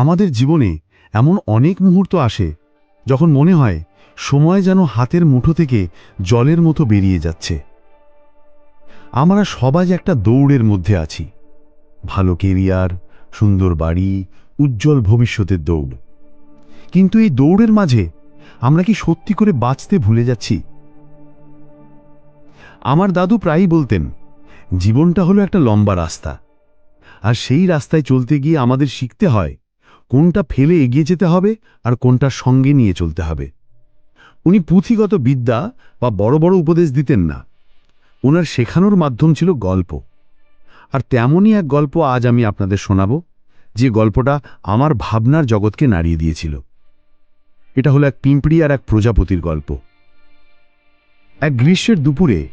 আমাদের জীবনে এমন অনেক মুহূর্ত আসে যখন মনে হয় সময় যেন হাতের মুঠো থেকে জলের মতো বেরিয়ে যাচ্ছে। আমরা সবাই একটা দৌড়ের মধ্যে আছি। ভালো কেরিয়ার, সুন্দর বাড়ি, উজ্জ্বল ভবিষ্যতের দৌড়। কিন্তু এই দৌড়ের মাঝে আমরা কি সত্যি করে বাঁচতে ভুলে যাচ্ছি? আমার দাদু প্রায়ই বলতেন, জীবনটা হলো একটা লম্বা রাস্তা। আর সেই রাস্তায় চলতে গিয়ে আমাদের শিখতে হয় কোনটা ফেলে এগিয়ে যেতে হবে আর কোনটা সঙ্গে নিয়ে চলতে হবে। উনি পুঁথিগত বিদ্যা বা বড় বড় উপদেশ দিতেন না। ওনার শেখানোর মাধ্যম ছিল গল্প। আর তেমনই এক গল্প আজ আমি আপনাদের শোনাব, যে গল্পটা আমার ভাবনার জগৎকে নাড়িয়ে দিয়েছিল। এটা হলো এক পিঁপড়ি আর এক প্রজাপতির গল্প। এক গ্রীষ্মের দুপুরে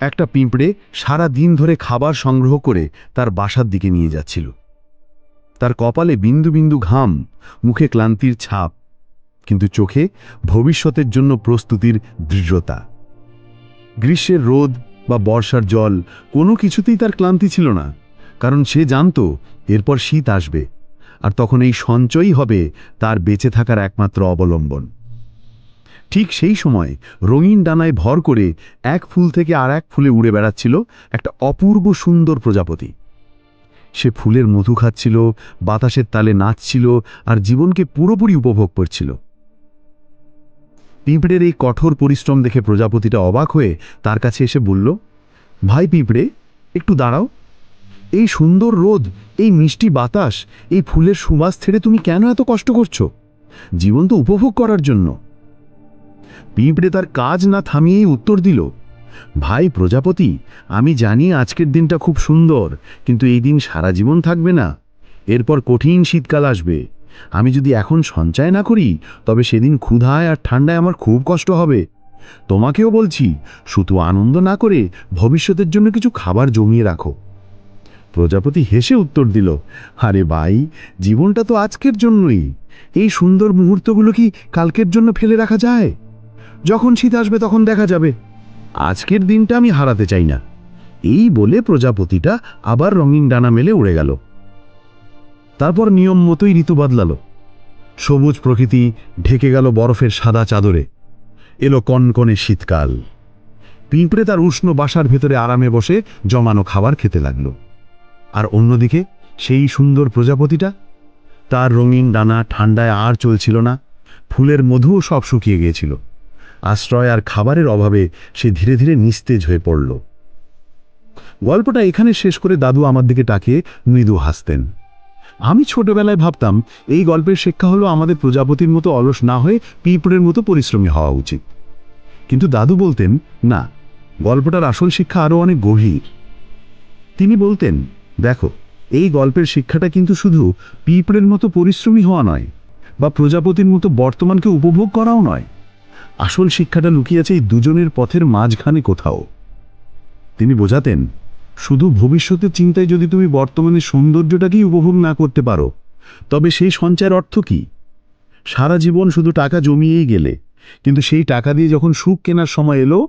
একটা পিঁপড়ে সারা দিন ধরে খাবার সংগ্রহ করে তার বাসার দিকে নিয়ে যাচ্ছিল। তার কপালে বিন্দু বিন্দু ঘাম, মুখে ক্লান্তির ছাপ, কিন্তু চোখে ভবিষ্যতের জন্য প্রস্তুতির দৃঢ়তা। গ্রীষ্মের রোদ বা বর্ষার জল কোনো কিছুতেই তার ক্লান্তি ছিল না, কারণ সে জানত এরপর শীত আসবে, আর তখন এই সঞ্চয়ই হবে তার বেঁচে থাকার একমাত্র অবলম্বন। ঠিক সেই সময় রঙিন ডানায় ভর করে এক ফুল থেকে আর এক ফুলে উড়ে বেড়াচ্ছিল একটা অপূর্ব সুন্দর প্রজাপতি। সে ফুলের মধু খাচ্ছিল, বাতাসের তালে নাচছিল আর জীবনকে পুরোপুরি উপভোগ করছিল। পিঁপড়ের এই কঠোর পরিশ্রম দেখে প্রজাপতিটা অবাক হয়ে তার কাছে এসে বলল, ভাই পিঁপড়ে, একটু দাঁড়াও। এই সুন্দর রোদ, এই মিষ্টি বাতাস, এই ফুলের সুবাস ছেড়ে তুমি কেন এত কষ্ট করছ? জীবন তো উপভোগ করার জন্য। পিঁপড়ে তার কাজ না থামিয়েই উত্তর দিল ভাই প্রজাপতি, আমি জানি আজকের দিনটা খুব সুন্দর, কিন্তু এই দিন সারা জীবন থাকবে না। এরপর কঠিন শীতকাল আসবে। আমি যদি এখন সঞ্চয় না করি, তবে সেদিন ক্ষুধায় আর ঠান্ডায় আমার খুব কষ্ট হবে। তোমাকেও বলছি, শুধু আনন্দ না করে ভবিষ্যতের জন্য কিছু খাবার জমিয়ে রাখো। প্রজাপতি হেসে উত্তর দিল, আরে ভাই, জীবনটা তো আজকের জন্যই। এই সুন্দর মুহূর্তগুলো কি কালকের জন্য ফেলে রাখা যায়? যখন শীত আসবে তখন দেখা যাবে। আজকের দিনটা আমি হারাতে চাই না। এই বলে প্রজাপতিটা আবার রঙিন ডানা মেলে উড়ে গেল। তারপর নিয়ম মতোই ঋতু বদলালো। সবুজ প্রকৃতি ঢেকে গেল বরফের সাদা চাদরে। এলো কনকনে শীতকাল। পিঁপড়ে তার উষ্ণ বাসার ভেতরে আরামে বসে জমানো খাবার খেতে লাগল। আর অন্যদিকে সেই সুন্দর প্রজাপতিটা? তার রঙিন ডানা ঠান্ডায় আর চলছিল না। ফুলের মধুও সব শুকিয়ে গিয়েছিল। আশ্রয় আর খাবারের অভাবে সে ধীরে ধীরে নিস্তেজ হয়ে পড়ল। গল্পটা এখানে শেষ করে দাদু আমার দিকে তাকিয়ে মৃদু হাসতেন। আমি ছোটবেলায় ভাবতাম, এই গল্পের শিক্ষা হলো আমাদের প্রজাপতির মতো অলস না হয়ে পিঁপড়ের মতো পরিশ্রমী হওয়া উচিত। কিন্তু দাদু বলতেন, না, গল্পটার আসল শিক্ষা আরও অনেক গভীর। তিনি বলতেন, দেখো, এই গল্পের শিক্ষাটা কিন্তু শুধু পিঁপড়ের মতো পরিশ্রমী হওয়া নয়, বা প্রজাপতির মতো বর্তমানকে উপভোগ করাও নয়। আসল শিক্ষাটা লুকিয়েছে এই দুজনের পথের মাঝখানে কোথাও। তিনি বোঝাতেন, শুধু ভবিষ্যতের চিন্তায় যদি তুমি বর্তমানে সৌন্দর্যটাকেই উপভোগ না করতে পারো, তবে সেই সঞ্চয়ের অর্থ কি? সারা জীবন শুধু টাকা জমিয়েই গেলে, কিন্তু সেই টাকা দিয়ে যখন সুখ কেনার সময় এলো,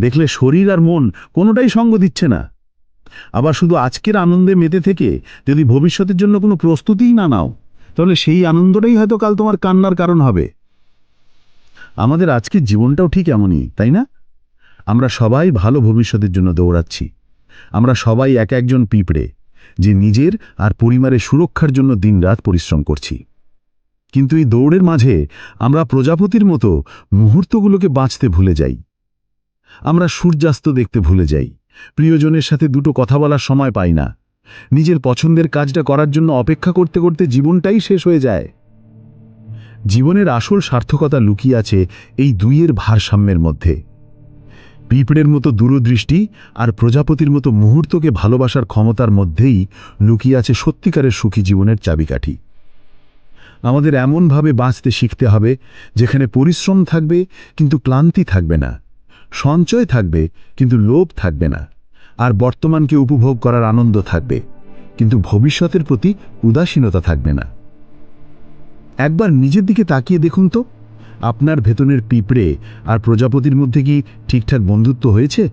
দেখলে শরীর আর মন কোনোটাই সঙ্গ দিচ্ছে না। আবার শুধু আজকের আনন্দে মেতে থেকে যদি ভবিষ্যতের জন্য কোনো প্রস্তুতিই না নাও, তাহলে সেই আনন্দটাই হয়তো কাল তোমার কান্নার কারণ হবে। আমাদের আজকের জীবনটাও ঠিক এমনই, তাই না? আমরা সবাই ভালো ভবিষ্যতের জন্য দৌড়াচ্ছি। আমরা সবাই এক একজন পিঁপড়ে, যে নিজের আর পরিবারের সুরক্ষার জন্য দিনরাত পরিশ্রম করছি। কিন্তু এই দৌড়ের মাঝে আমরা প্রজাপতির মতো মুহূর্তগুলোকে বাঁচতে ভুলে যাই। আমরা সূর্যাস্ত দেখতে ভুলে যাই। প্রিয়জনের সাথে দুটো কথা বলার সময় পাই না। নিজের পছন্দের কাজটা করার জন্য অপেক্ষা করতে করতে জীবনটাই শেষ হয়ে যায়। জীবনের আসল সার্থকতা লুকিয়ে আছে এই দুইয়ের ভারসাম্যের মধ্যে। পিঁপড়ের মতো দূরদৃষ্টি আর প্রজাপতির মতো মুহূর্তকে ভালোবাসার ক্ষমতার মধ্যেই লুকিয়ে আছে সত্যিকারের সুখী জীবনের চাবিকাঠি। আমাদের এমনভাবে বাঁচতে শিখতে হবে, যেখানে পরিশ্রম থাকবে কিন্তু ক্লান্তি থাকবে না, সঞ্চয় থাকবে কিন্তু লোভ থাকবে না, আর বর্তমানকে উপভোগ করার আনন্দ থাকবে, কিন্তু ভবিষ্যতের প্রতি উদাসীনতা থাকবে না। একবার নিজের দিকে তাকিয়ে দেখুন তো। আপনার ভেতনের পিঁপড়ে আর প্রজাপতির মধ্যে কি ঠিকঠাক বন্ধুত্ব হয়েছে?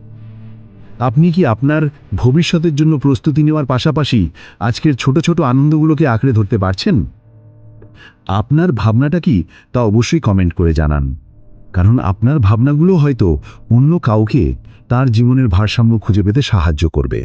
আপনি কি আপনার ভবিষ্যতের জন্য প্রস্তুতি নেওয়ার পাশাপাশি আজকের ছোট ছোট আনন্দগুলোকে আঁকড়ে ধরতে পারছেন? আপনার ভাবনাটা কি তা অবশ্যই কমেন্ট করে জানান। কারণ আপনার ভাবনাগুলো হয়তো অন্য কাউকে তার জীবনের ভারসাম্য খুঁজে পেতে সাহায্য করবে।